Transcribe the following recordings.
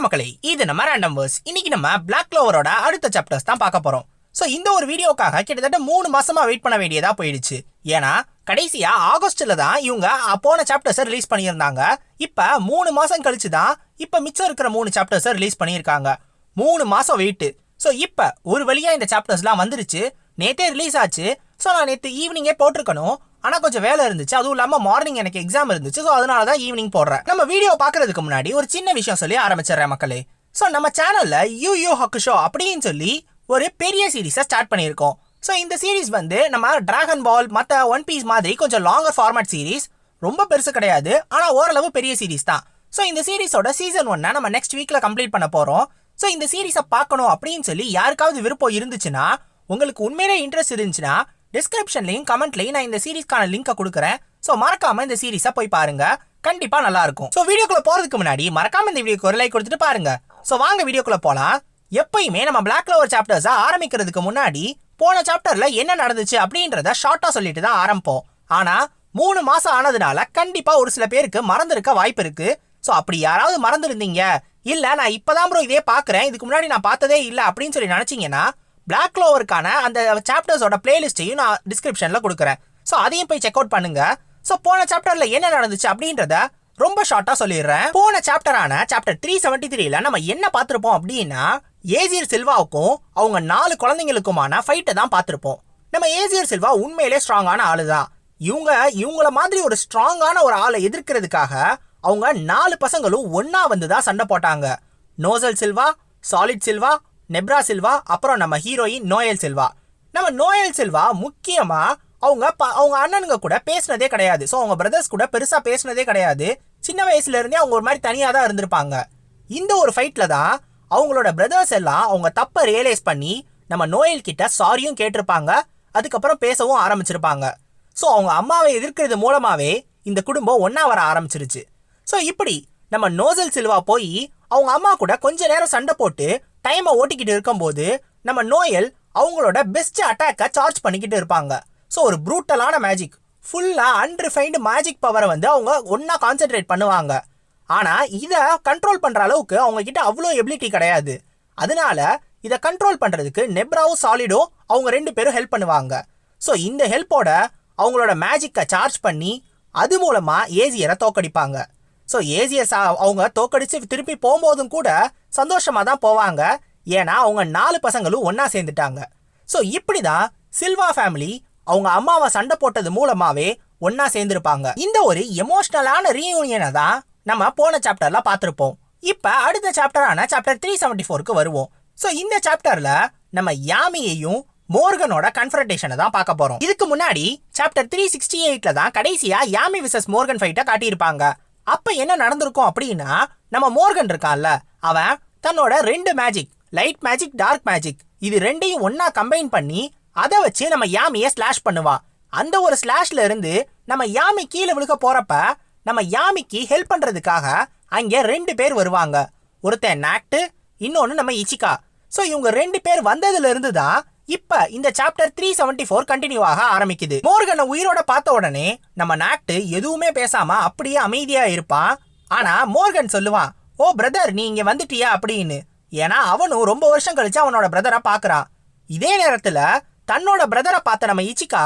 வணக்கம் மக்களே இது நம்ம ரேண்டம் வேர்ஸ் இன்னைக்கு நம்ம பிளாக் க்ளோவரோட அடுத்த சாப்டர்ஸ் தான் பார்க்க போறோம். ஸோ இந்த ஒரு வீடியோக்காக கிட்டத்தட்ட மூணு மாசமா வெயிட் பண்ண வேண்டியதா போயிடுச்சு. ஏன்னா கடைசியா ஆகஸ்ட்ல தான் இவங்க அ- போன சாப்டர்ஸை ரிலீஸ் பண்ணியிருந்தாங்க. இப்ப மூணு மாசம் கழிச்சு தான் இப்ப மிச்சம் இருக்கிற மூணு சாப்டர்ஸை ரிலீஸ் பண்ணியிருக்காங்க. மூணு மாசம் வெயிட்டு ஸோ இப்ப ஒரு வழியா இந்த சாப்டர்ஸ்லாம் வந்துருச்சு. நேத்தே ரிலீஸ் ஆச்சு. ஸோ நான் நேற்று ஈவினிங்கே போட்டிருக்கணும். ஆனால் கொஞ்சம் வேலை இருந்துச்சு. அதுவும் இல்லாமல் மார்னிங் எனக்கு எக்ஸாம் இருந்துச்சு. ஸோ அதனால தான் ஈவினிங் போடுறேன். நம்ம வீடியோ பார்க்கறதுக்கு முன்னாடி ஒரு சின்ன விஷயம் சொல்லி ஆரம்பிச்சிடுறேன் மக்களே. ஸோ நம்ம சேனலில் யூ யூ ஹக் ஷோ அப்படின்னு சொல்லி ஒரு பெரிய சீரீஸை ஸ்டார்ட் பண்ணியிருக்கோம். ஸோ இந்த சீரிஸ் வந்து நம்ம டிராகன் பால் மற்ற ஒன் பீஸ் மாதிரி கொஞ்சம் லாங்கர் ஃபார்மேட் சீரிஸ் ரொம்ப பெருசு கிடையாது. ஆனால் ஓரளவு பெரிய சீரிஸ் தான். ஸோ இந்த சீரிஸோட சீசன் ஒன்னை நம்ம நெக்ஸ்ட் வீக்கில் கம்ப்ளீட் பண்ண போகிறோம் ஸோ இந்த சீரிஸை பார்க்கணும் அப்படின்னு சொல்லி யாருக்காவது விருப்பம் இருந்துச்சுன்னா உங்களுக்கு உண்மையிலே இன்ட்ரெஸ்ட் இருந்துச்சுன்னா டிஸ்கிரிப்ஷன்லையும் கமெண்ட்லையும் நான் இந்த சீரிஸ்க்கான லிங்கை கொடுக்குறேன். ஸோ மறக்காம இந்த சீரிஸை போய் பாருங்க. கண்டிப்பா நல்லா இருக்கும் ஸோ வீடியோக்குள்ள போறதுக்கு முன்னாடி மறக்காம இந்த வீடியோக்கு ஒரு லைக் கொடுத்துட்டு பாருங்க. ஸோ வாங்க வீடியோக்குள்ள போலாம். எப்பயுமே நம்ம பிளாக் கலர் சாப்டர்ஸை ஆரம்பிக்கிறதுக்கு முன்னாடி போன சாப்டர்ல என்ன நடந்துச்சு அப்படின்றத ஷார்ட்டா சொல்லிட்டு தான் ஆரம்பிப்போம். ஆனா மூணு மாசம் ஆனதுனால கண்டிப்பா ஒரு சில பேருக்கு மறந்துருக்க வாய்ப்பு இருக்கு. ஸோ அப்படி யாராவது மறந்துருந்தீங்க இல்ல நான் இப்பதான் ப்ரோ இதே பாக்குறேன் இதுக்கு முன்னாடி நான் பார்த்ததே இல்லை அப்படின்னு சொல்லி நினைச்சீங்கன்னா பிளாக் க்ளோவருக்கான அந்த சாப்டர்ஸோட பிளேலிஸ்ட்டையும் நான் டிஸ்கிரிப்ஷனில் கொடுக்குறேன். ஸோ அதையும் போய் செக் அவுட் பண்ணுங்க. ஸோ போன சாப்டர்ல என்ன நடந்துச்சு அப்படின்றத ரொம்ப ஷார்ட்டா சொல்லிடுறேன். போன சாப்டரான சாப்டர் த்ரீ செவன்டி த்ரீல நம்ம என்ன பார்த்திருப்போம் அப்படின்னா ஏசியர் சில்வாவுக்கும் அவங்க நாலு குழந்தைங்களுக்குமான ஃபைட்டை தான் பார்த்திருப்போம். நம்ம ஏசியர் சில்வா உண்மையிலே ஸ்ட்ராங்கான ஆளு தான் இவங்க இவங்கள மாதிரி ஒரு ஸ்ட்ராங்கான ஒரு ஆளை எதிர்க்கிறதுக்காக அவங்க நாலு பசங்களும் ஒன்னா வந்து தான் சண்டை போட்டாங்க. Nozel Silva Solid Silva Nebra Silva அப்புறம் நம்ம ஹீரோயின் நோயல் சில்வா. நம்ம நோயல் சில்வா முக்கியமா அவங்க ப- அவங்க அண்ணனுங்க கூட பேசினதே கிடையாது. ஸோ அவங்க பிரதர்ஸ் கூட பெருசாக பேசினதே கிடையாது. சின்ன வயசுல இருந்தே அவங்க ஒரு மாதிரி தனியாக தான் இருந்திருப்பாங்க. இந்த ஒரு ஃபைட்ல தான் அவங்களோட பிரதர்ஸ் எல்லாம் அவங்க தப்பை ரியலைஸ் பண்ணி நம்ம நோயல் கிட்ட சாரியும் கேட்டிருப்பாங்க. அதுக்கப்புறம் பேசவும் ஆரம்பிச்சிருப்பாங்க. ஸோ அவங்க அம்மாவை எதிர்க்கிறது மூலமாவே இந்த குடும்பம் ஒன்றா வர ஆரம்பிச்சிருச்சு. ஸோ இப்படி நம்ம நோசல் சில்வா போய் அவங்க அம்மா கூட கொஞ்ச நேரம் சண்டை போட்டு டைமை ஓட்டிக்கிட்டு இருக்கும்போது நம்ம நோயல் அவங்களோட பெஸ்ட் அட்டாக்கை சார்ஜ் பண்ணிக்கிட்டு இருப்பாங்க. ஸோ ஒரு ப்ரூட்டலான மேஜிக் ஃபுல்லாக அன்ரிஃபைன்டு மேஜிக் பவரை வந்து அவங்க ஒன்றா கான்சென்ட்ரேட் பண்ணுவாங்க. ஆனால் இதை கண்ட்ரோல் பண்ணுற அளவுக்கு அவங்கக்கிட்ட அவ்வளோ எபிலிட்டி கிடையாது. அதனால இதை கண்ட்ரோல் பண்ணுறதுக்கு நெப்ராவும் சாலிடும் அவங்க ரெண்டு பேரும் ஹெல்ப் பண்ணுவாங்க. ஸோ இந்த ஹெல்ப்போட அவங்களோட மேஜிக்கை சார்ஜ் பண்ணி அது மூலமா ஏசியரை தோக்கடிப்பாங்க. ஸோ ஏசியஸ் அவங்க தோக்கடித்து திருப்பி போகும்போதும் கூட சந்தோஷமா தான் போவாங்க. ஏன்னா அவங்க நாலு பசங்களும் ஒன்றா சேர்ந்துட்டாங்க. ஸோ இப்படி தான் சில்வா ஃபேமிலி அவங்க அம்மாவை சண்டை போட்டது மூலமாவே ஒன்றா சேர்ந்துருப்பாங்க. இந்த ஒரு எமோஷ்னலான ரீயூனியனை தான் நம்ம போன சாப்டரில் பார்த்துருப்போம். இப்போ அடுத்த சாப்டரான சாப்டர் த்ரீ செவன்ட்டி ஃபோருக்கு வருவோம். ஸோ இந்த சாப்டர்ல நம்ம யாமியையும் மோர்கனோட கன்ஃபரன்டேஷனை தான் பார்க்க போகிறோம் இதுக்கு முன்னாடி சாப்டர் த்ரீ சிக்ஸ்டி எயிட்டில் தான் கடைசியா யாமி விசஸ் மோர்கன் ஃபைட்டை காட்டியிருப்பாங்க. அப்போ என்ன நடந்திருக்கும் அப்படின்னா நம்ம மோர்கன் இருக்கான்ல அவன் தன்னோட ரெண்டு magic light magic dark magic இது ரெண்டையும் ஒன்னா கம்பைன் பண்ணி அதை வச்சு நம்ம யாமியை ஸ்லாஷ் பண்ணுவான் அந்த ஒரு ஸ்லாஷ்ல இருந்து நம்ம யாமி கீழே விழுக போறப்ப நம்ம யாமிக்கு ஹெல்ப் பண்றதுக்காக அங்கே ரெண்டு பேர் வருவாங்க. ஒருத்தன் நாக்டு இன்னொன்னு நம்ம இச்சிகா. சோ இவங்க ரெண்டு பேர் வந்ததுல இருந்து தான் இப்ப இந்த chapter three seventy four continue ஆக ஆரம்பிக்குது. மோர்கனை உயிரோட பார்த்த உடனே நம்ம நாக்டு எதுவுமே பேசாம அப்படியே அமைதியா இருப்பான். ஆனா மோர்கன் சொல்லுவான் ஓ பிரதர் நீ இங்கே வந்துட்டியா அப்படின்னு. ஏன்னா அவனும் ரொம்ப வருஷம் கழிச்சு அவனோட பிரதரை பாக்குறான் இதே நேரத்துல தன்னோட பிரதரை பார்த்த நம்ம இச்சிக்கா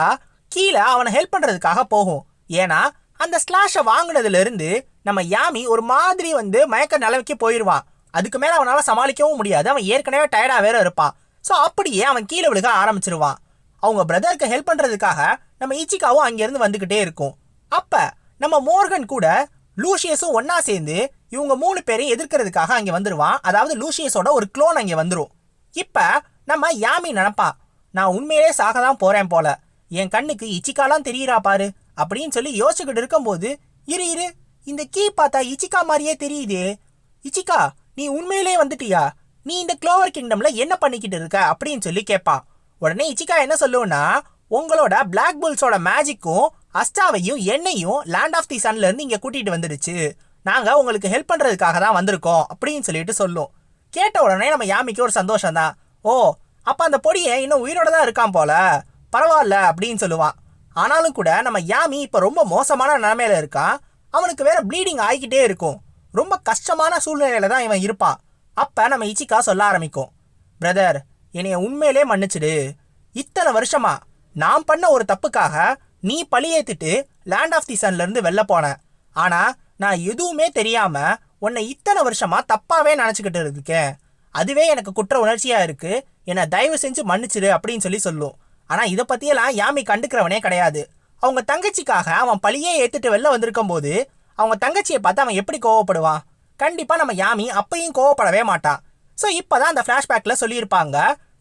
கீழே அவனை ஹெல்ப் பண்றதுக்காக போகும். ஏன்னா அந்த ஸ்லாஷை வாங்குனதுல இருந்து நம்ம யாமி ஒரு மாதிரி வந்து மயக்க நிலைமைக்கு போயிடுவான் அதுக்கு மேல அவனால சமாளிக்கவும் முடியாது. அவன் ஏற்கனவே டயர்டா வேற இருப்பான் ஸோ அப்படியே அவன் கீழே விழுக ஆரம்பிச்சிருவான் அவங்க பிரதருக்கு ஹெல்ப் பண்றதுக்காக நம்ம இச்சிகாவும் அங்கேருந்து வந்துகிட்டே இருக்கும். அப்ப நம்ம மோர்கன் கூட லூசியஸும் ஒன்றா சேர்ந்து இவங்க மூணு பேரையும் எதிர்க்கிறதுக்காக அங்கே வந்துருவான். அதாவது லூசியஸோட ஒரு க்ளோன் அங்கே வந்துரும். இப்ப நம்ம யாமி நினப்பா நான் உண்மையிலே சாக தான் போறேன் போல. என் கண்ணுக்கு இச்சிகாலாம் தெரியுறா பாரு அப்படின்னு சொல்லி யோசிச்சுக்கிட்டு இருக்கும்போது இரு இரு. இந்த கீ பார்த்தா இச்சிகா மாதிரியே தெரியுதே. இச்சிக்கா நீ உண்மையிலே வந்துட்டியா? நீ இந்த க்ளோவர் கிங்டம்ல என்ன பண்ணிக்கிட்டு இருக்க? அப்படின்னு சொல்லி கேட்பான் உடனே இச்சிகா என்ன சொல்லுவோன்னா உங்களோட பிளாக் புல்ஸோட மேஜிக்கும் அஸ்டாவையும் என்னையும் லேண்ட் ஆஃப் தி சன்ல இருந்து கூட்டிகிட்டு கூட்டிட்டு வந்துடுச்சு. நாங்கள் உங்களுக்கு ஹெல்ப் பண்றதுக்காக தான் வந்திருக்கோம் அப்படின்னு சொல்லிட்டு சொல்லும். கேட்ட உடனே நம்ம யாமிக்கு ஒரு சந்தோஷம் தான். ஓ அப்போ அந்த பொடியை இன்னும் உயிரோட தான் இருக்கான் போல. பரவாயில்ல அப்படின்னு சொல்லுவான். ஆனாலும் கூட நம்ம யாமி இப்போ ரொம்ப மோசமான நிலைமையில இருக்கான் அவனுக்கு வேற ப்ளீடிங் ஆகிக்கிட்டே இருக்கும். ரொம்ப கஷ்டமான சூழ்நிலையில தான் இவன் இருப்பான். அப்ப நம்ம இச்சிக்கா சொல்ல ஆரம்பிக்கும். பிரதர் என்னைய உண்மையிலே மன்னிச்சிடு. இத்தனை வருஷமா நான் பண்ண ஒரு தப்புக்காக நீ பழியேத்துட்டு லேண்ட் ஆஃப் தி சன்ல இருந்து வெளில போன. ஆனா நான் எதுவுமே தெரியாமல் உன்னை இத்தனை வருஷமா தப்பாகவே நினச்சிக்கிட்டு இருக்கேன். அதுவே எனக்கு குற்ற உணர்ச்சியாக இருக்கு. என்னை தயவு செஞ்சு மன்னிச்சிடு அப்படின்னு சொல்லி சொல்லும். ஆனால் இதை பற்றியெல்லாம் யாமி கண்டுக்கிறவனே கிடையாது. அவங்க தங்கச்சிக்காக அவன் பழியே ஏற்றுட்டு வெளில வந்திருக்கும் போது அவங்க தங்கச்சியை பார்த்து அவன் எப்படி கோவப்படுவான்? கண்டிப்பாக நம்ம யாமி அப்பயும் கோவப்படவே மாட்டான் ஸோ இப்போ தான் அந்த ஃப்ளாஷ்பேக்கில் சொல்லியிருப்பாங்க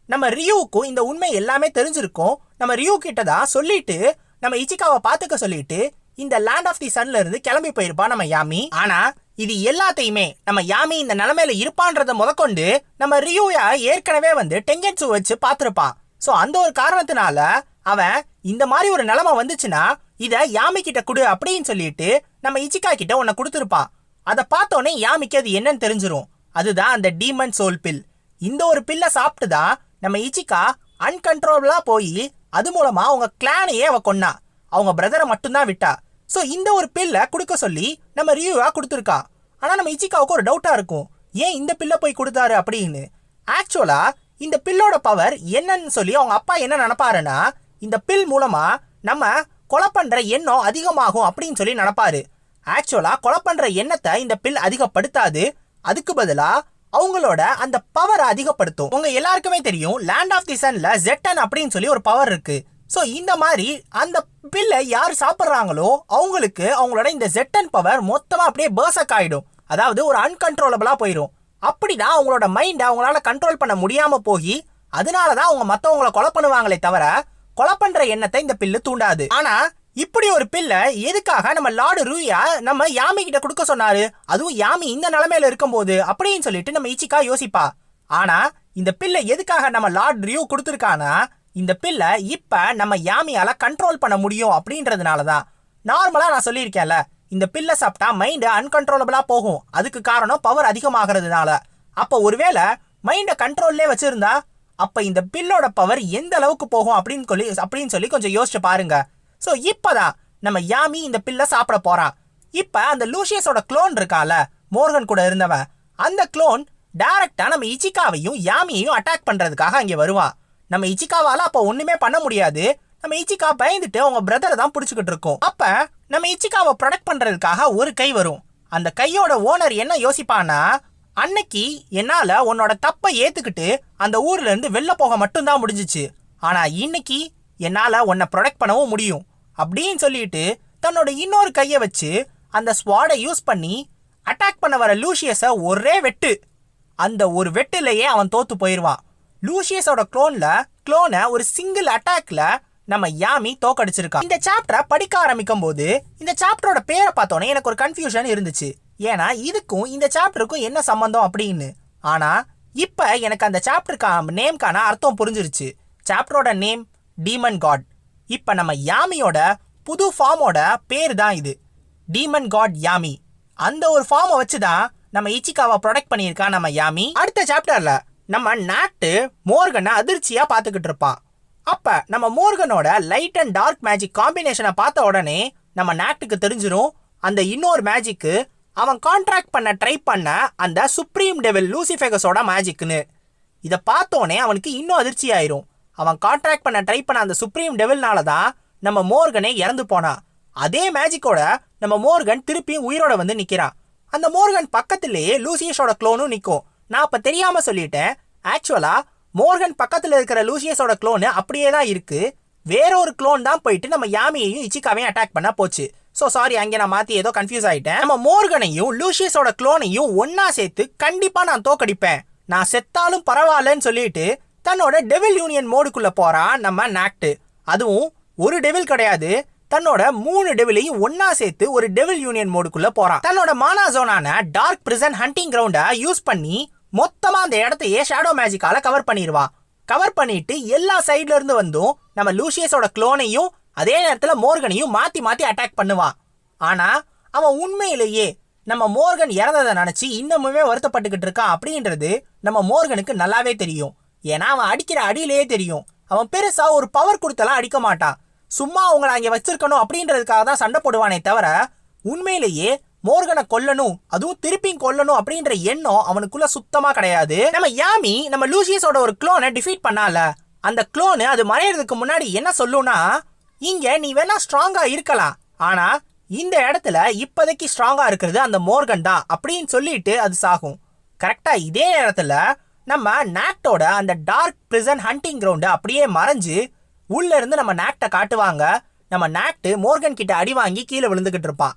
நம்ம ரியூவுக்கும் இந்த உண்மை எல்லாமே தெரிஞ்சிருக்கும். நம்ம ரியூ கிட்ட தான் சொல்லிட்டு நம்ம இச்சிக்காவை பார்த்துக்க சொல்லிட்டு இந்த லேண்ட் ஆஃப் தி சன்ல இருந்து கிளம்பி போயிருப்பா நம்ம யாமி. ஆனா இது எல்லாத்தையுமே நம்ம யாமி இந்த நிலைமையில இருப்பான்றத முதற்கொண்டு நம்ம ரியூயா ஏற்கனவே வந்து டெங்கெட்சு வச்சு பார்த்துருப்பான் ஸோ அந்த ஒரு காரணத்தினால அவன் இந்த மாதிரி ஒரு நிலைமை வந்துச்சுன்னா இதை யாமி கிட்ட கொடு அப்படின்னு சொல்லிட்டு நம்ம இச்சிகா கிட்ட உன்னை கொடுத்துருப்பான் அதை பார்த்தோன்னே யாமிக்கு அது என்னன்னு தெரிஞ்சிரும். அதுதான் அந்த டீமன் சோல் பில் இந்த ஒரு பில்லை சாப்பிட்டு தான் நம்ம இச்சிக்கா அன்கண்ட்ரோலா போய் அது மூலமா அவங்க கிளானையே அவ கொன்னா. அவங்க பிரதரை மட்டும்தான் விட்டா. ஸோ இந்த ஒரு பில்லை கொடுக்க சொல்லி நம்ம ரியூவாக கொடுத்துருக்கா. ஆனா நம்ம இச்சிகாவுக்கு ஒரு டவுட்டா இருக்கும். ஏன் இந்த பில்லை போய் கொடுத்தாரு அப்படின்னு. ஆக்சுவலா இந்த பில்லோட பவர் என்னன்னு சொல்லி அவங்க அப்பா என்ன நினப்பாருன்னா இந்த பில் மூலமா நம்ம கொலை பண்ணுற எண்ணம் அதிகமாகும் அப்படின்னு சொல்லி நினைப்பாரு. ஆக்சுவலா கொலை பண்ற எண்ணத்தை இந்த பில் அதிகப்படுத்தாது. அதுக்கு பதிலா அவங்களோட அந்த பவரை அதிகப்படுத்தும். உங்க எல்லாருக்குமே தெரியும் லேண்ட் ஆஃப் தி சன்ல ஜெட்டன் அப்படின்னு சொல்லி ஒரு பவர் இருக்கு. ஸோ இந்த மாதிரி அந்த பில்லை யார் சாப்பிட்றாங்களோ அவங்களுக்கு அவங்களோட இந்த ஜெட்டன் பவர் மொத்தமாக அப்படியே பேர்சக் ஆயிடும். அதாவது ஒரு அன்கன்ட்ரோலபிளாக போயிடும் அப்படிதான் அவங்களோட மைண்டை அவங்களால கண்ட்ரோல் பண்ண முடியாமல் போய் அதனால தான் அவங்க மத்தவங்கள கொலை பண்ணுவாங்களே தவிர கொலை பண்ணுற எண்ணத்தை இந்த பில்லு தூண்டாது. ஆனா இப்படி ஒரு பில்லை எதுக்காக நம்ம லார்டு ரூயா நம்ம யாமி கிட்ட கொடுக்க சொன்னாரு? அதுவும் யாமி இந்த நிலமையில இருக்கும்போது அப்படின்னு சொல்லிட்டு நம்ம இச்சிக்கா யோசிப்பா. ஆனா இந்த பில்லை எதுக்காக நம்ம லார்ட் ரியூ கொடுத்துருக்கானா இந்த பில்லை இப்ப நம்ம யாமியால கண்ட்ரோல் பண்ண முடியும் அப்படின்றதுனால தான் நார்மலா நான் சொல்லியிருக்கேன்ல இந்த பில்லை சாப்பிட்டா மைண்டு அன்கன்ட்ரோலபிளா போகும். அதுக்கு காரணம் பவர் அதிகமாகிறதுனால. அப்ப ஒருவேளை மைண்டை கண்ட்ரோல்லே வச்சிருந்தா அப்ப இந்த பில்லோட பவர் எந்த அளவுக்கு போகும் அப்படின்னு சொல்லி அப்படின்னு சொல்லி கொஞ்சம் யோசிச்சு பாருங்க. ஸோ இப்பதான் நம்ம யாமி இந்த பில்லை சாப்பிட போறான் இப்ப அந்த லூசியஸோட க்ளோன் இருக்கால மோர்கன் கூட இருந்தவன். அந்த க்ளோன் டைரக்டாக நம்ம இச்சிகாவையும் யாமியையும் அட்டாக் பண்றதுக்காக அங்கே வருவான் நம்ம இச்சிக்காவால் அப்ப ஒண்ணுமே பண்ண முடியாது. நம்ம இச்சிக்கா பயந்துட்டு அவங்க பிரதரை தான் பிடிச்சிக்கிட்டு இருக்கோம். அப்ப நம்ம இச்சிக்காவை ப்ரொடெக்ட் பண்றதுக்காக ஒரு கை வரும். அந்த கையோட ஓனர் என்ன யோசிப்பானா அன்னைக்கு என்னால உன்னோட தப்பை ஏத்துக்கிட்டு அந்த ஊர்ல இருந்து வெளில போக மட்டும்தான் முடிஞ்சிச்சு. ஆனா இன்னைக்கு என்னால உன்னை ப்ரொடெக்ட் பண்ணவும் முடியும். அப்படின்னு சொல்லிட்டு தன்னோட இன்னொரு கையை வச்சு அந்த ஸ்வாடை யூஸ் பண்ணி அட்டாக் பண்ண வர லூசியஸை ஒரே வெட்டு. அந்த ஒரு வெட்டுலயே அவன் தோத்து போயிடுவான் லூசியஸோட க்ளோன்ல க்ளோனை ஒரு சிங்கிள் அட்டாக்ல நம்ம யாமி தோக்கடிச்சிருக்கா. இந்த சாப்டரை படிக்க ஆரம்பிக்கும் போது இந்த சாப்டரோட பேரை பார்த்தோன்னே எனக்கு ஒரு கன்ஃபியூஷன் இருந்துச்சு. ஏன்னா இதுக்கும் இந்த சாப்டருக்கும் என்ன சம்பந்தம் அப்படின்னு. ஆனா இப்ப எனக்கு அந்த சாப்டருக்கா நேம்க்கான அர்த்தம் புரிஞ்சிருச்சு. சாப்டரோட நேம் டீமன் காட் இப்ப நம்ம யாமியோட புது ஃபார்மோட பேர் தான் இது. Demon god Yami. அந்த ஒரு ஃபார்மை வச்சு தான் நம்ம இச்சிக்காவை ப்ரொடெக்ட் பண்ணியிருக்கா நம்ம யாமி. அடுத்த சாப்டர்ல நம்ம நாட்டு மோர்கனை அதிர்ச்சியா பார்த்துக்கிட்டு இருப்பான் அப்ப நம்ம மோர்கனோட லைட் அண்ட் டார்க் மேஜிக் காம்பினேஷனை பார்த்த உடனே நம்ம நாட்டுக்கு தெரிஞ்சிடும் அந்த இன்னொரு மேஜிக்கு அவன் கான்ட்ராக்ட் பண்ண ட்ரை பண்ண அந்த சுப்ரீம் டெவில் லூசிஃபெகஸோட மேஜிக்னு இதை பார்த்தோன்னே அவனுக்கு இன்னும் அதிர்ச்சி ஆயிரும் அவன் கான்ட்ராக்ட் பண்ண ட்ரை பண்ண அந்த சுப்ரீம் டெவில்னால தான் நம்ம மோர்கனே இறந்து போனான் அதே மேஜிக்கோட நம்ம மோர்கன் திருப்பியும் உயிரோட வந்து நிக்கிறான். அந்த மோர்கன் பக்கத்திலேயே லூசியஸோட க்ளோனும் நிற்கும் நான் அப்ப தெரியாமல் சொல்லிட்டேன். ஆக்சுவலா மோர்கன் பக்கத்துல இருக்கிற லூசியஸோட க்ளோனு அப்படியே தான் இருக்கு. வேற ஒரு க்ளோன் தான் போயிட்டு நம்ம யாமியையும் இச்சிக்காவையும் அட்டாக் பண்ண போச்சு. ஸோ சாரி அங்கே நான் மாத்தி ஏதோ கன்ஃபியூஸ் ஆயிட்டேன். நம்ம மோர்கனையும் லூசியஸோட க்ளோனையும் ஒன்னா சேர்த்து கண்டிப்பா நான் தோக்கடிப்பேன். நான் செத்தாலும் பரவாயில்லன்னு சொல்லிட்டு தன்னோட டெவில் யூனியன் மோடுக்குள்ளே போகிறான் நம்ம நாக்டு அதுவும் ஒரு டெவில் கிடையாது. தன்னோட மூணு டெவிலையும் ஒன்னா சேர்த்து ஒரு டெவில் யூனியன் மோடுக்குள்ள போறான் தன்னோட mana ஜோனான dark prison hunting ground use பண்ணி மொத்தமாக அந்த இடத்தையே ஷேடோ மேஜிக்கால கவர் பண்ணிடுவா கவர் பண்ணிட்டு எல்லா சைடுல இருந்து வந்தும் நம்ம லூசியஸோட க்ளோனையும் அதே நேரத்தில் மோர்கனையும் மாற்றி மாற்றி அட்டாக் பண்ணுவான் ஆனா அவன் உண்மையிலேயே நம்ம மோர்கன் இறந்ததை நினச்சி இன்னமுமே வருத்தப்பட்டுக்கிட்டு இருக்கான் அப்படின்றது நம்ம மோர்கனுக்கு நல்லாவே தெரியும். ஏன்னா அவன் அடிக்கிற அடியிலேயே தெரியும். அவன் பெருசாக ஒரு பவர் கொடுத்தலாம் அடிக்க மாட்டான் சும்மா அவங்கள அங்கே வச்சிருக்கணும் அப்படின்றதுக்காக தான் சண்டை போடுவானே தவிர உண்மையிலேயே மோர்கனை கொல்லணும் அதுவும் திருப்பியும் கொல்லணும் அப்படின்ற எண்ணம் அவனுக்குள்ள சுத்தமா கிடையாது. நம்ம யாமி நம்ம லூசியஸோட ஒரு குளோனை டிஃபீட் பண்ணால அந்த க்ளோனு அது மறையறதுக்கு முன்னாடி என்ன சொல்லும்னா இங்க நீ வேணா ஸ்ட்ராங்கா இருக்கலாம். ஆனா இந்த இடத்துல இப்போதைக்கு ஸ்ட்ராங்கா இருக்கிறது அந்த மோர்கன் தான் அப்படின்னு சொல்லிட்டு அது சாகும். கரெக்டா இதே நேரத்துல நம்ம நாக்டோட அந்த டார்க் பிரிசன் ஹண்டிங் கிரவுண்டு அப்படியே மறைஞ்சு உள்ள இருந்து நம்ம நாட்டை காட்டுவாங்க. நம்ம நாட்டு மோர்கன் கிட்ட அடி வாங்கி கீழே விழுந்துகிட்டு இருப்பான்.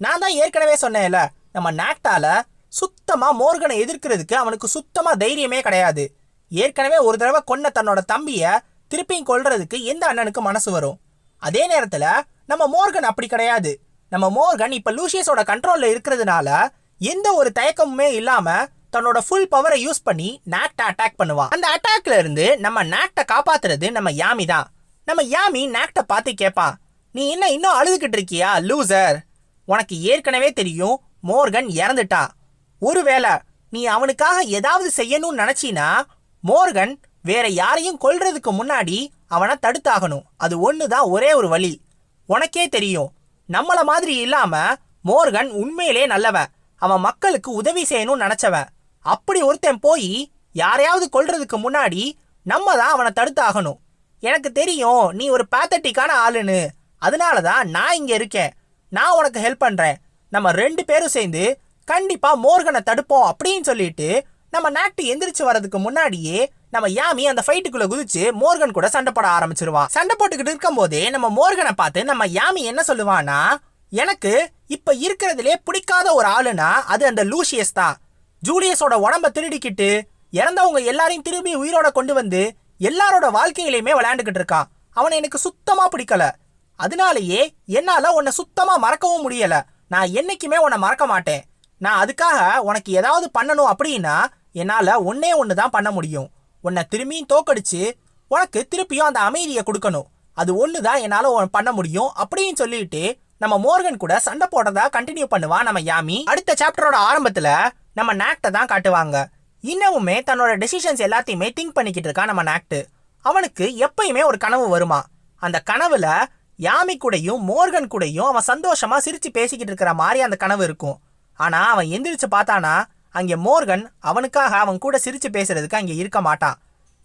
நான் தான் ஏற்கனவே சொன்னேன்ல நம்ம நாக்டால சுத்தமா மோர்கனை எதிர்க்கிறதுக்கு அவனுக்கு சுத்தமா தைரியமே கிடையாது. ஏற்கனவே ஒரு தடவை கொன்ன தன்னோட தம்பிய திருப்பியும் கொல்றதுக்கு எந்த அண்ணனுக்கு மனசு வரும்? அதே நேரத்துல நம்ம மோர்கன் அப்படி கிடையாது. நம்ம மோர்கன் இப்ப லூசியஸோட கண்ட்ரோல்ல இருக்கிறதுனால எந்த ஒரு தயக்கமுமே இல்லாம தன்னோட ஃபுல் பவரை யூஸ் பண்ணி நாக்ட அட்டாக் பண்ணுவான். அந்த அட்டாக்ல இருந்து நம்ம நாக்ட காப்பாத்துறது நம்ம யாமி தான். நம்ம யாமி நாக்ட பார்த்து கேட்பான் நீ என்ன இன்னும் அழுதுகிட்டு இருக்கியா லூசர் உனக்கு ஏற்கனவே தெரியும் மோர்கன் இறந்துட்டா. ஒருவேளை நீ அவனுக்காக ஏதாவது செய்யணும்னு நினைச்சினா மோர்கன் வேற யாரையும் கொல்றதுக்கு முன்னாடி அவனை தடுத்தாகணும். அது ஒண்ணுதான் ஒரே ஒரு வழி. உனக்கே தெரியும் நம்மள மாதிரி இல்லாம மோர்கன் உண்மையிலே நல்லவன் அவன் மக்களுக்கு உதவி செய்யணும்னு நினச்சவன். அப்படி ஒருத்தன் போய் யாரையாவது கொல்றதுக்கு முன்னாடி நம்ம தான் அவனை தடுத்தாகணும். எனக்கு தெரியும் நீ ஒரு பேத்தட்டிக்கான ஆளுன்னு. அதனால தான் நான் இங்க இருக்கேன். நான் உனக்கு ஹெல்ப் பண்றேன். நம்ம ரெண்டு பேரும் சேர்ந்து கண்டிப்பா மோர்கனை தடுப்போம் அப்படின்னு சொல்லிட்டு நம்ம நாட்டு எந்திரிச்சு வர்றதுக்கு முன்னாடியே நம்ம யாமி அந்த ஃபைட்டுக்குள்ள குதிச்சு மோர்கன் கூட சண்டை போட ஆரம்பிச்சிருவான் சண்டை போட்டுக்கிட்டு இருக்கும் போதே நம்ம மோர்கனை பார்த்து நம்ம யாமி என்ன சொல்லுவான்னா எனக்கு இப்ப இருக்கிறதுலே பிடிக்காத ஒரு ஆளுனா அது அந்த லூசியஸ் தான். ஜூலியஸோட உடம்ப திருடிக்கிட்டு இறந்தவங்க எல்லாரையும் திரும்பி உயிரோட கொண்டு வந்து எல்லாரோட வாழ்க்கையிலையுமே விளையாண்டுக்கிட்டு இருக்கான். அவனை எனக்கு சுத்தமா பிடிக்கல. அதனாலேயே என்னால உன்னை சுத்தமாக மறக்கவும் முடியல. நான் என்னைக்குமே உன்னை மறக்க மாட்டேன். நான் அதுக்காக உனக்கு ஏதாவது பண்ணணும் அப்படின்னா என்னால ஒன்னே ஒன்று தான் பண்ண முடியும். உன்னை திரும்பியும் தோக்கடிச்சு உனக்கு திருப்பியும் அந்த அமைதியை கொடுக்கணும். அது ஒன்று தான் என்னால் பண்ண முடியும் அப்படின்னு சொல்லிட்டு நம்ம மோர்கன் கூட சண்டை போடுறதா கண்டினியூ பண்ணுவான் நம்ம யாமி. அடுத்த சாப்டரோட ஆரம்பத்தில் நம்ம நாக்டை தான் காட்டுவாங்க. இன்னமுமே தன்னோட டெசிஷன்ஸ் எல்லாத்தையுமே திங்க் பண்ணிக்கிட்டு இருக்கான் நம்ம நாக்டு அவனுக்கு எப்பயுமே ஒரு கனவு வருமா? அந்த கனவுல யாமி கூடயும் மோர்கன் கூடயும் அவன் சந்தோஷமா சிரிச்சு பேசிக்கிட்டு இருக்கிற மாதிரி அந்த கனவு இருக்கும். ஆனா அவன் எந்திரிச்சு பார்த்தானா அங்கே மோர்கன் அவனுக்காக அவன் கூட சிரிச்சு பேசுறதுக்கு அங்கே இருக்க மாட்டான்.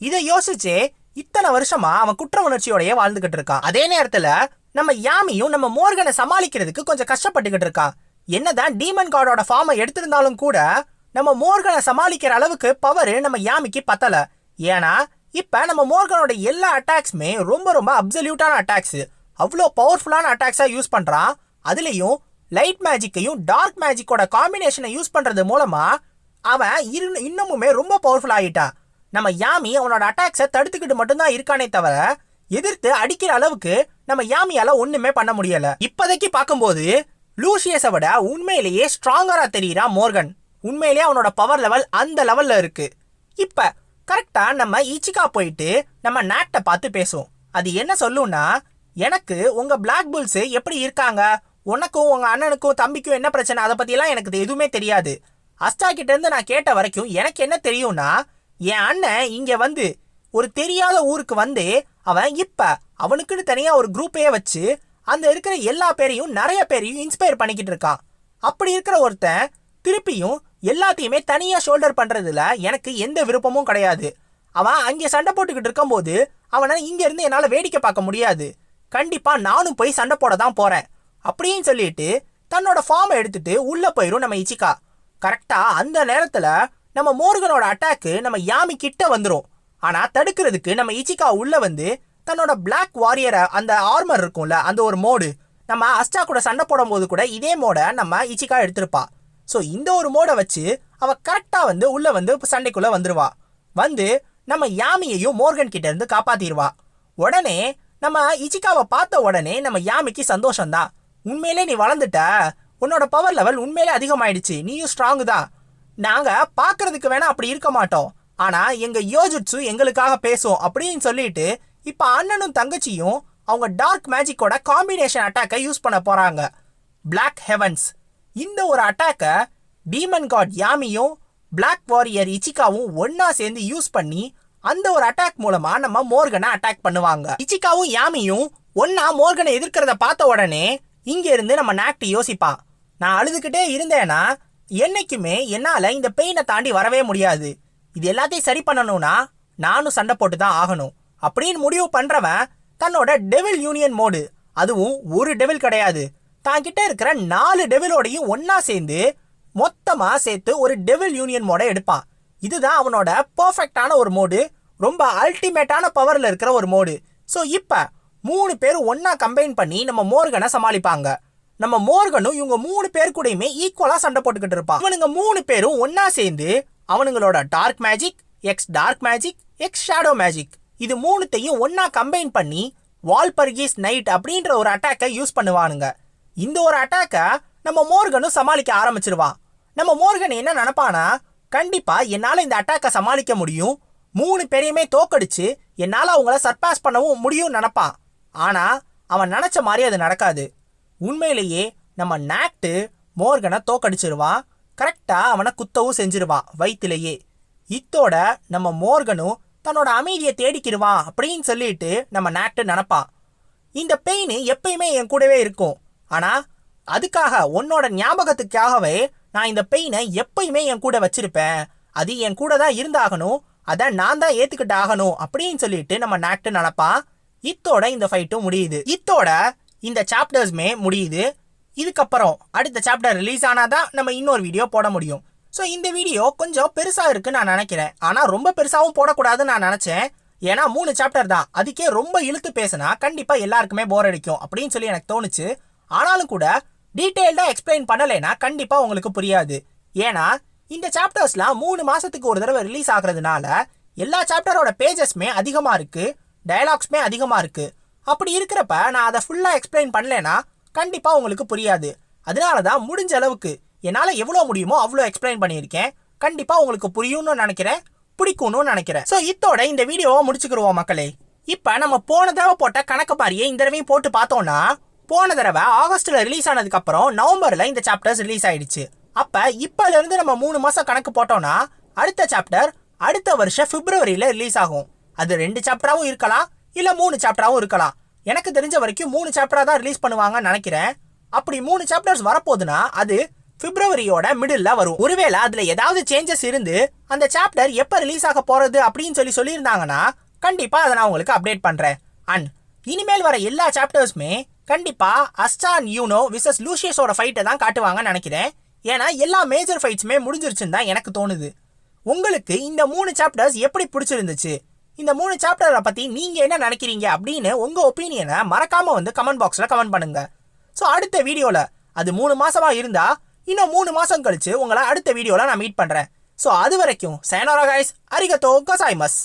இதை யோசிச்சே இத்தனை வருஷமா அவன் குற்ற உணர்ச்சியோடயே வாழ்ந்துகிட்டு இருக்கான். அதே நேரத்துல நம்ம யாமியும் நம்ம மோர்கனை சமாளிக்கிறதுக்கு கொஞ்சம் கஷ்டப்பட்டுக்கிட்டு இருக்கான் என்னதான் டீமன் கார்டோட ஃபார்மை எடுத்திருந்தாலும் கூட நம்ம மோர்கனை சமாளிக்கிற அளவுக்கு பவர் நம்ம யாமிக்கு பத்தல. ஏன்னா இப்ப நம்ம மோர்கனோட எல்லா அட்டாக்ஸுமே ரொம்ப ரொம்ப அப்சல்யூட்டான அட்டாக்ஸு அவ்வளோ பவர்ஃபுல்லான அட்டாக்ஸாக யூஸ் பண்றான். அதுலயும் லைட் மேஜிக்கையும் டார்க் மேஜிக்கோட காம்பினேஷனை யூஸ் பண்றது மூலமா அவன் இரு- இன்னமுமே ரொம்ப பவர்ஃபுல் ஆகிட்டான் நம்ம யாமி அவனோட அட்டாக்ஸை தடுத்துக்கிட்டு மட்டும்தான் இருக்கானே தவிர எதிர்த்து அடிக்கிற அளவுக்கு நம்ம யாமியால ஒண்ணுமே பண்ண முடியல. இப்போதைக்கு பார்க்கும்போது லூசியஸை விட உண்மையிலேயே ஸ்ட்ராங்கரா தெரியுறான் மோர்கன். உண்மையிலேயே அவனோட பவர் லெவல் அந்த லெவல்ல இருக்கு. இப்ப கரெக்டா நம்ம இச்சிகா போயிட்டு நம்ம நாட்டை பார்த்து பேசுவோம். அது என்ன சொல்லும்னா எனக்கு உங்க பிளாக் புல்ஸ் எப்படி இருக்காங்க? உனக்கும் உங்க அண்ணனுக்கும் தம்பிக்கும் என்ன பிரச்சனை? அதை பற்றிலாம் எனக்கு எதுவுமே தெரியாது. அஸ்டா கிட்டேருந்து நான் கேட்ட வரைக்கும் எனக்கு என்ன தெரியும்னா என் அண்ணன் இங்கே வந்து ஒரு தெரியாத ஊருக்கு வந்து அவன் இப்ப அவனுக்குன்னு தனியாக ஒரு குரூப்பையே வச்சு அந்த இருக்கிற எல்லா பேரையும் நிறைய பேரையும் இன்ஸ்பயர் பண்ணிக்கிட்டு இருக்கான். அப்படி இருக்கிற ஒருத்தன் திருப்பியும் எல்லாத்தையுமே தனியாக ஷோல்டர் பண்றதுல எனக்கு எந்த விருப்பமும் கிடையாது. அவன் அங்கே சண்டை போட்டுக்கிட்டு இருக்கும்போது அவனை இங்க இருந்து என்னால வேடிக்கை பார்க்க முடியாது. கண்டிப்பா நானும் போய் சண்டை போட தான் போறேன். அப்படின்னு சொல்லிட்டு தன்னோட ஃபார்மை எடுத்துட்டு உள்ள போயிரும் நம்ம இச்சிகா. கரெக்டா அந்த நேரத்துல நம்ம மோர்கனோட அட்டாக்கு நம்ம யாமி கிட்ட வந்துரும். ஆனா தடுக்கிறதுக்கு நம்ம இச்சிகா உள்ள வந்து தன்னோட பிளாக் வாரியரை அந்த ஆர்மர் இருக்கும்ல அந்த ஒரு மோடு நம்ம அஸ்டா கூட சண்டை போடும்போது கூட இதே மோடை நம்ம இச்சிகா எடுத்திருப்பா. ஸோ இந்த ஒரு மோடை வச்சு அவ கரெக்டா வந்து உள்ள வந்து சண்டைக்குள்ள வந்துருவா. வந்து நம்ம யாமியையும் மோர்கன் கிட்ட இருந்து காப்பாத்திடுவா உடனே நம்ம இச்சிகாவை பார்த்த உடனே நம்ம யாமிக்கு சந்தோஷம்தான் உண்மையிலே நீ வளர்ந்துட்ட. உன்னோட பவர் லெவல் உண்மையிலே அதிகமாயிடுச்சு. நீயும் ஸ்ட்ராங் தான் நாங்க பார்க்கறதுக்கு வேணா அப்படி இருக்க மாட்டோம். ஆனா எங்க யோஜுட்சு எங்களுக்காக பேசும் அப்படின்னு சொல்லிட்டு இப்போ அண்ணனும் தங்கச்சியும் அவங்க டார்க் மேஜிக்கோட காம்பினேஷன் அட்டாக்கை யூஸ் பண்ண போறாங்க. பிளாக் ஹெவன்ஸ் இந்த ஒரு அட்டாக்கை டீமன் காட் யாமியும் பிளாக் வாரியர் இச்சிகாவும் ஒன்றா சேர்ந்து யூஸ் பண்ணி அந்த ஒரு அட்டாக் மூலமா நம்ம மோர்கனை அட்டாக் பண்ணுவாங்க. இச்சிகாவும் யாமியும் ஒன்னா மோர்கனை எதிர்க்கிறத பார்த்த உடனே இங்க இருந்து நம்ம நாக்டி யோசிப்பான். நான் அழுதுகிட்டே இருந்தேன்னா என்னைக்குமே என்னால இந்த பெயினை தாண்டி வரவே முடியாது. இது எல்லாத்தையும் சரி பண்ணணும்னா நானும் சண்டை போட்டு தான் ஆகணும். அப்படின்னு முடிவு பண்றவன் தன்னோட டெவில் யூனியன் மோடு அதுவும் ஒரு டெவில் கிடையாது. தான் கிட்ட இருக்கிற நாலு டெவிலோடையும் ஒன்னா சேர்ந்து மொத்தமா சேர்த்து ஒரு டெவில் யூனியன் மோட எடுப்பான். இதுதான் அவனோட பர்ஃபெக்டான ஒரு மோடு ரொம்ப அல்டிமேட்டான பவர்ல இருக்கிற ஒரு மோடு ஸோ இப்போ மூணு பேரும் ஒன்றா கம்பைன் பண்ணி நம்ம மோர்கனை சமாளிப்பாங்க. நம்ம மோர்கனும் இவங்க மூணு பேர் கூடயுமே ஈக்குவலா சண்டை போட்டுக்கிட்டு இருப்பான். அவனுங்க மூணு பேரும் ஒன்றா சேர்ந்து அவனுங்களோட dark magic X dark magic X shadow magic இது மூணுத்தையும் ஒன்றா கம்பைன் பண்ணி வால்பர்கீஸ் நைட் அப்படின்ற ஒரு அட்டாக்கை யூஸ் பண்ணுவானுங்க. இந்த ஒரு அட்டாக்கை நம்ம மோர்கனும் சமாளிக்க ஆரம்பிச்சிருவான். நம்ம மோர்கன் என்ன நினப்பானா கண்டிப்பா என்னால் இந்த அட்டாக்கை சமாளிக்க முடியும். மூணு பேரையுமே தோக்கடிச்சு என்னால அவங்கள சர்பாஸ் பண்ணவும் முடியும்னு நினப்பான் ஆனா அவன் நினச்ச மாதிரி அது நடக்காது. உண்மையிலேயே நம்ம நாக்டு மோர்கனை தோக்கடிச்சிருவான் கரெக்டா அவனை குத்தவும் செஞ்சிருவான் வயிற்றுலேயே இத்தோட நம்ம மோர்கனும் தன்னோட அமைதியை தேடிக்கிடுவான் அப்படின்னு சொல்லிட்டு நம்ம நாக்டு நினப்பான் இந்த பெயின் எப்பயுமே என் கூடவே இருக்கும். ஆனா அதுக்காக உன்னோட ஞாபகத்துக்காகவே நான் இந்த பெயினை எப்பயுமே என் கூட வச்சிருப்பேன். அது என் கூட தான் இருந்தாகணும். அதை நான் தான் ஏத்துக்கிட்டு ஆகணும் அப்படின்னு சொல்லிட்டு நம்ம நாக்டு நினப்பா இத்தோட இந்த ஃபைட்டும் முடியுது. இத்தோட இந்த சாப்டர்ஸ்மே முடியுது. இதுக்கப்புறம் அடுத்த சாப்டர் ரிலீஸ் ஆனாதான் நம்ம இன்னொரு வீடியோ போட முடியும். ஸோ இந்த வீடியோ கொஞ்சம் பெருசாக இருக்குன்னு நான் நினைக்கிறேன். ஆனால் ரொம்ப பெருசாகவும் போடக்கூடாதுன்னு நான் நினைச்சேன். ஏன்னா மூணு சாப்டர் தான். அதுக்கே ரொம்ப இழுத்து பேசினா கண்டிப்பாக எல்லாருக்குமே போர் அடிக்கும் அப்படின்னு சொல்லி எனக்கு தோணுச்சு. ஆனாலும் கூட டீட்டெயில்டாக எக்ஸ்பிளைன் பண்ணலைன்னா கண்டிப்பாக உங்களுக்கு புரியாது. ஏன்னா இந்த சாப்டர்ஸ்லாம் மூணு மாதத்துக்கு ஒரு தடவை ரிலீஸ் ஆகுறதுனால எல்லா சாப்டரோட பேஜஸ்மே அதிகமாக இருக்கு டயலாக்ஸ்மே அதிகமாக இருக்கு. அப்படி இருக்கிறப்ப நான் அதை ஃபுல்லாக எக்ஸ்பிளைன் பண்ணலைன்னா கண்டிப்பாக உங்களுக்கு புரியாது. அதனால தான் முடிஞ்ச அளவுக்கு என்னால் எவ்வளோ முடியுமோ அவ்வளோ எக்ஸ்பிளைன் பண்ணியிருக்கேன். கண்டிப்பாக உங்களுக்கு புரியும்னு நினைக்கிறேன் பிடிக்கும்னு நினைக்கிறேன். ஸோ இத்தோட இந்த வீடியோவை முடிச்சுக்கிடுவோம் மக்களே. இப்போ நம்ம போன தடவை போட்ட கணக்கு பாரியை இந்த தடவையும் போட்டு பார்த்தோம்னா போன தடவை ஆகஸ்ட்ல ரிலீஸ் ஆனதுக்கு அப்புறம் நவம்பர்ல இந்த சாப்டர்ஸ் ரிலீஸ் ஆயிடுச்சு. அப்ப இப்பல இருந்து நம்ம மூணு மாசம் கணக்கு போட்டோம்னா அடுத்த சாப்டர் அடுத்த வருஷம் பிப்ரவரியில ரிலீஸ் ஆகும். அது ரெண்டு சாப்டராவும் இருக்கலாம் இல்ல மூணு சாப்டராவும் இருக்கலாம். எனக்கு தெரிஞ்ச வரைக்கும் மூணு சாப்டரா தான் ரிலீஸ் பண்ணுவாங்கன்னு நினைக்கிறேன். அப்படி மூணு சாப்டர்ஸ் வரப்போகுதுன்னா அது பிப்ரவரியோட மிடில் வரும். ஒருவேளை அதுல ஏதாவது சேஞ்சஸ் இருந்து அந்த சாப்டர் எப்ப ரிலீஸ் ஆக போறது அப்படின்னு சொல்லி சொல்லியிருந்தாங்கன்னா கண்டிப்பா அதை நான் உங்களுக்கு அப்டேட் பண்றேன். அண்ட் இனிமேல் வர எல்லா சாப்டர்ஸுமே கண்டிப்பாக அஸ்டான் யூனோ விசஸ் லூசியஸோட ஃபைட்டை தான் காட்டுவாங்கன்னு நினைக்கிறேன். ஏன்னா எல்லா மேஜர் ஃபைட்ஸுமே முடிஞ்சிருச்சுன்னு தான் எனக்கு தோணுது. உங்களுக்கு இந்த மூணு சாப்டர்ஸ் எப்படி பிடிச்சிருந்துச்சு? இந்த மூணு சாப்டரை பற்றி நீங்கள் என்ன நினைக்கிறீங்க அப்படின்னு உங்கள் ஒப்பீனியனை மறக்காமல் வந்து கமெண்ட் பாக்ஸில் கமெண்ட் பண்ணுங்கள் ஸோ அடுத்த வீடியோவில் அது மூணு மாதமாக இருந்தால் இன்னும் மூணு மாதம் கழிச்சு உங்களை அடுத்த வீடியோவில் நான் மீட் பண்ணுறேன் ஸோ அது வரைக்கும் சேனோரா கைஸ் அரிகத்தோ கசாய்மஸ்